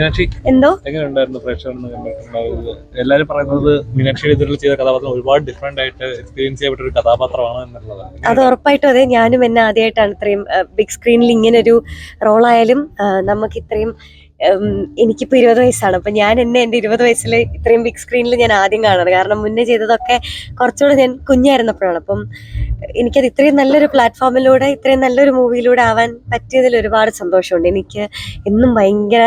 മീനാക്ഷി എന്തോ? എങ്ങനെയുണ്ടായിരുന്നു പ്രേക്ഷകർ എല്ലാവരും പറയുന്നത് മീനാക്ഷി ഇതിൽ ചെയ്ത കഥാപാത്രം ഒരുപാട് ഡിഫറെന്റ് ആയിട്ട് എക്സ്പീരിയൻസ് ചെയ്യപ്പെട്ട ഒരു കഥാപാത്രമാണ് എന്നുള്ളതാണ് അത് ഉറപ്പായിട്ടും അതെ. ഞാനും എന്നെ ആദ്യമായിട്ടാണ് ഇത്രയും ബിഗ് സ്ക്രീനിൽ ഇങ്ങനെ ഒരു റോളായാലും നമുക്ക് ഇത്രയും ഉം, എനിക്കിപ്പോ ഇരുപത് വയസ്സാണ്. അപ്പൊ ഞാൻ എന്നെ എന്റെ ഇരുപത് വയസ്സിൽ ഇത്രയും ബിഗ് സ്ക്രീനിൽ ഞാൻ ആദ്യം കാണുന്നത് കാരണം മുന്നേ ചെയ്തതൊക്കെ കുറച്ചുകൂടെ ഞാൻ കുഞ്ഞായിരുന്നപ്പോഴാണ്. അപ്പം എനിക്കത് ഇത്രയും നല്ലൊരു പ്ലാറ്റ്ഫോമിലൂടെ ഇത്രയും നല്ലൊരു മൂവിയിലൂടെ ആവാൻ പറ്റിയതിൽ ഒരുപാട് സന്തോഷമുണ്ട്. എനിക്ക് എന്നും ഭയങ്കര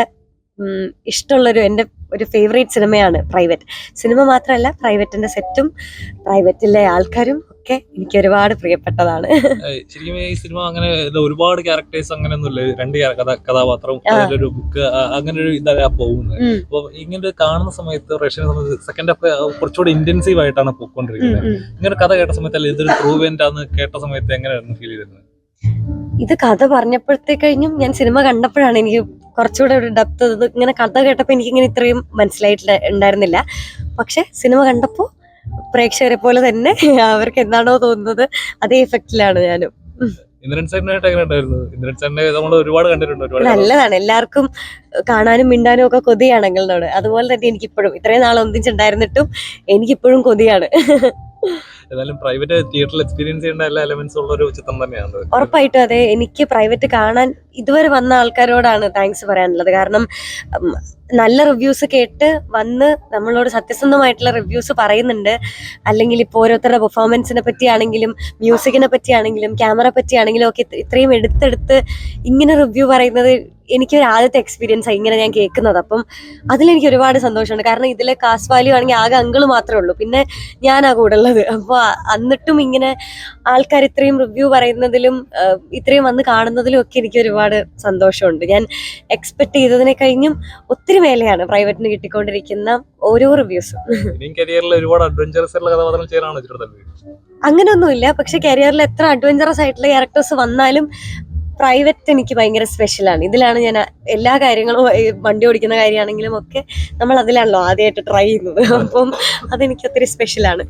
ഇഷ്ടമുള്ളൊരു എന്റെ ഒരു ഫേവറേറ്റ് സിനിമയാണ് പ്രൈവറ്റ് സിനിമ മാത്രമല്ല പ്രൈവറ്റിന്റെ സെറ്റും പ്രൈവറ്റിലെ ആൾക്കാരും ഒക്കെ എനിക്ക് ഒരുപാട് പ്രിയപ്പെട്ടതാണ്. ശരിക്കും ഈ സിനിമ അങ്ങനെ ഒരുപാട് ക്യാരക്ടേഴ്സ് അങ്ങനെയൊന്നുമില്ല. രണ്ട് കഥ കഥാപാത്രം ഒരു ബുക്ക് അങ്ങനെ ഒരു ഇതാ പോകുന്നത്. അപ്പൊ ഇങ്ങനെ കാണുന്ന സമയത്ത് റഷ്യനെ സംബന്ധിച്ച് സെക്കൻഡ് ഹാഫ് കുറച്ചുകൂടി ഇന്റൻസീവ് ആയിട്ടാണ് പോയിക്കൊണ്ടിരിക്കുന്നത്. ഇങ്ങനെ കഥ കേട്ട സമയത്ത് അല്ല ഇതൊരു പ്രൂവെന്റ് ആന്ന് കേട്ട സമയത്ത് എങ്ങനെയായിരുന്നു ഫീൽ ചെയ്തിരുന്നത്? ഇത് കഥ പറഞ്ഞപ്പോഴത്തേക്കഴിഞ്ഞും ഞാൻ സിനിമ കണ്ടപ്പോഴാണ് എനിക്ക് കുറച്ചുകൂടെ ഒരു ഡെപ്ത് ഇങ്ങനെ കഥ കേട്ടപ്പോൾ എനിക്കിങ്ങനെ ഇത്രയും മനസ്സിലായിട്ട് ഉണ്ടായിരുന്നില്ല. പക്ഷെ സിനിമ കണ്ടപ്പോൾ പ്രേക്ഷകരെ പോലെ തന്നെ അവർക്ക് എന്താണോ തോന്നുന്നത് അതേ ഇഫക്റ്റിലാണ് ഞാനും. ഇന്ദ്രൻ സാറിനായിട്ട് എങ്ങനെ ഉണ്ടായിരുന്നു? ഇന്ദ്രൻ സാറിനെ നമ്മൾ ഒരുപാട് കണ്ടിട്ടുണ്ട് ഒരുപാട് നല്ലതാണ് എല്ലാവർക്കും കാണാനും മിണ്ടാനും ഒക്കെ കൊതിയാണ് അങ്കിളിനോട് അതുപോലെ തന്നെ എനിക്കിപ്പോഴും. ഇത്രയും നാൾ ഒന്നിച്ചുണ്ടായിരുന്നിട്ടും എനിക്കിപ്പോഴും കൊതിയാണ്. ഏതായാലും പ്രൈവറ്റ് തിയേറ്ററിൽ എക്സ്പീരിയൻസ് ചെയ്യേണ്ട എല്ലാ എലമെന്റ്സ് ഉള്ള ഒരു ചിത്രം തന്നെയാണ് ഉറപ്പായിട്ടും അതെ. എനിക്ക് പ്രൈവറ്റ് കാണാൻ ഇതുവരെ വന്ന ആൾക്കാരോടാണ് താങ്ക്സ് പറയാനുള്ളത്. കാരണം നല്ല റിവ്യൂസ് കേട്ട് വന്ന് നമ്മളോട് സത്യസന്ധമായിട്ടുള്ള റിവ്യൂസ് പറയുന്നുണ്ട്. അല്ലെങ്കിൽ ഇപ്പോൾ ഓരോരുത്തരുടെ പെർഫോമൻസിനെ പറ്റിയാണെങ്കിലും മ്യൂസിക്കിനെ പറ്റിയാണെങ്കിലും ക്യാമറ പറ്റിയാണെങ്കിലും ഒക്കെ ഇത് ഇത്രയും എടുത്തെടുത്ത് ഇങ്ങനെ റിവ്യൂ പറയുന്നത് എനിക്കൊരു ആദ്യത്തെ എക്സ്പീരിയൻസ് ഇങ്ങനെ ഞാൻ കേൾക്കുന്നത്. അപ്പം അതിലെനിക്ക് ഒരുപാട് സന്തോഷമുണ്ട്. കാരണം ഇതിലെ കാസ് വാല്യൂ ആണെങ്കിൽ ആകെ അങ്കിൾ മാത്രമേ ഉള്ളൂ. പിന്നെ ഞാനാ കൂടെ ഉള്ളത്. അപ്പോൾ എന്നിട്ടും ഇങ്ങനെ ആൾക്കാർ ഇത്രയും റിവ്യൂ പറയുന്നതിലും ഇത്രയും വന്ന് കാണുന്നതിലും ഒക്കെ എനിക്ക് ഒരുപാട് സന്തോഷമുണ്ട്. ഞാൻ എക്സ്പെക്ട് ചെയ്തതിനെ കഴിഞ്ഞും ഒത്തിരി മേലെയാണ് പ്രൈവറ്റിന് കിട്ടിക്കൊണ്ടിരിക്കുന്ന ഓരോ റിവ്യൂസും കരിയറിൽ ഒരുപാട് അഡ്വഞ്ചറസ് കഥാപാത്രം ചെയ്യാനാണ് അങ്ങനെയൊന്നുമില്ല. പക്ഷെ കരിയറിൽ എത്ര അഡ്വഞ്ചറസ് ആയിട്ടുള്ള ക്യാരക്ടേഴ്സ് വന്നാലും പ്രൈവറ്റ് എനിക്ക് ഭയങ്കര സ്പെഷ്യലാണ് ഇതിലാണ് ഞാൻ എല്ലാ കാര്യങ്ങളും വണ്ടി ഓടിക്കുന്ന കാര്യമാണെങ്കിലും ഒക്കെ നമ്മൾ അതിലാണല്ലോ ആദ്യമായിട്ട് ട്രൈ ചെയ്യുന്നത്. അപ്പം അതെനിക്ക് ഒത്തിരി സ്പെഷ്യലാണ്